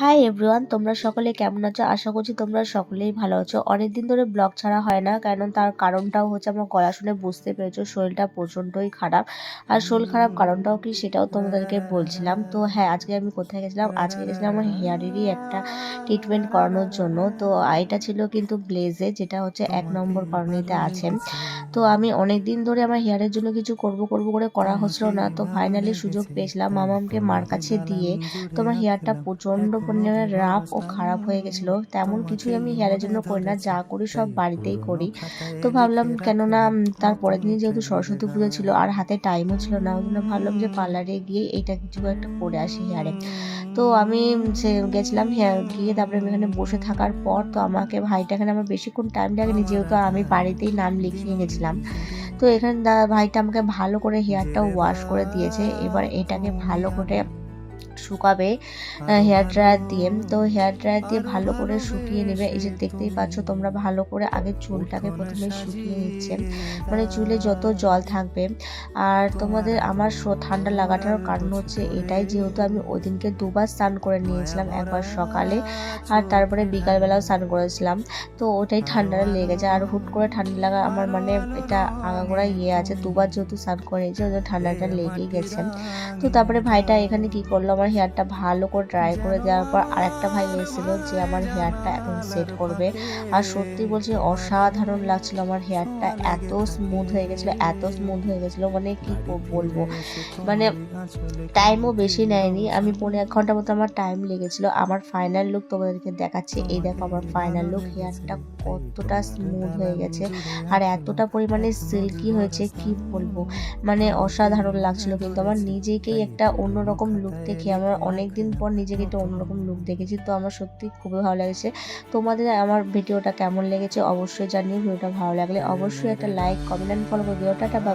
Hi everyone তোমরা সকলে কেমন আছো? আশা করছি তোমরা সকলেই ভালো আছো। অনেকদিন ধরে ব্লগ ছাড়া হয় না, কারণ তার কারণটাও হচ্ছে আমার গলা শুনে বুঝতে পেরেছ, শরীরটা প্রচণ্ডই খারাপ। আর শরীর খারাপ কারণটাও কি সেটাও তোমাদেরকে বলছিলাম। তো হ্যাঁ আজকে আমি কোথায় গেছিলাম? আজকে গেছিলাম আমার হেয়ারেরই একটা ট্রিটমেন্ট করানোর জন্য। তো এটা ছিল কিন্তু ব্লেজে যেটা হচ্ছে এক নম্বর কলোনিতে আছে তো আমি অনেক দিন ধরে আমার হেয়ারের জন্য কিছু করব করব করে করা হচ্ছিল না। তো ফাইনালি সুযোগ পেয়েছিলাম মামামকে মার কাছে দিয়ে। তো আমার হেয়ারটা প্রচণ্ড পরিমাণে রাফ ও খারাপ হয়ে গেছিল। তেমন কিছুই আমি হেয়ারের জন্য করি না। যা করি সব বাড়িতেই করি। তো ভাবলাম কেননা তার পরের দিন যেহেতু সরস্বতী পুজো ছিল আর হাতে টাইমও ছিল না ওই জন্য ভাবলাম যে পার্লারে গিয়ে এইটা কিছু একটা করে আসি হেয়ারে। তো আমি সে গেছিলাম হেয়ার গিয়ে তারপরে আমি এখানে বসে থাকার পর তো আমাকে ভাইটা এখানে আমার বেশিক্ষণ টাইম লাগেনি যেহেতু আমি বাড়িতেই নাম লিখিয়ে গেছিলাম। তো এখানে ভাইটা আমাকে ভালো করে হেয়ারটা ওয়াশ করে দিয়েছে। এবার এটাকে ভালো করে শুকাবে হেয়ার ড্রায়ার দিয়ে। তো হেয়ার ড্রায়ার দিয়ে ভালো করে শুকিয়ে নেবে। এই যে দেখতেই পাচ্ছ তোমরা ভালো করে আগে চুলটাকে প্রথমে শুকিয়ে নিচ্ছে। মানে চুলে যত জল থাকবে। আর তোমাদের আমার ঠান্ডা লাগাটারও কারণ হচ্ছে এটাই যেহেতু আমি ওই দিনকে দুবার স্নান করে নিয়েছিলাম একবার সকালে। আর তারপরে বিকালবেলাও স্নান করেছিলাম। তো ওটাই ঠান্ডাটা লেগে গেছে আর হুট করে ঠান্ডা লাগা আমার মানে এটা আগাগোড়া ইয়ে আছে। দুবার যেহেতু স্নান করে নিয়েছি ওই জন্য ঠান্ডাটা লেগেই গেছে। তো তারপরে ভাইটা এখানে কি করল? আমার হেয়ারটা ভালো করে ড্রাই করে দেওয়ার পর আরেকটা ভাই এসেছিল যে আমার হেয়ারটা এখন সেট করবে। আর সত্যি বলছি, অসাধারণ লাগছিল আমার হেয়ারটা এত স্মুথ হয়ে গেছিল, এত স্মুথ হয়ে গেছিল মানে কি বলব? মানে টাইমও বেশি নেয়নি। আমি পনেরো এক ঘণ্টা মতো আমার টাইম লেগেছিলো। আমার ফাইনাল লুক তোমাদেরকে দেখাচ্ছি। এই দেখো আমার ফাইনাল লুক হেয়ারটা কতটা স্মুথ হয়ে গেছে। আর এতটা পরিমাণে সিল্কি হয়েছে, কি বলব? মানে অসাধারণ লাগছিল কিন্তু। আমার নিজেকেই একটা অন্যরকম লুক দেখে আমার অনেক দিন পর নিজেকে একটা অন্যরকম লুক দেখেছি তো আমার সত্যি খুবই ভালো লেগেছে। তোমাদের আমার ভিডিওটা কেমন লেগেছে অবশ্যই জানিও ভিডিওটা ভালো লাগলে অবশ্যই একটা লাইক কমেন্ট অ্যান্ড ফলো করে দিও। টাটা বা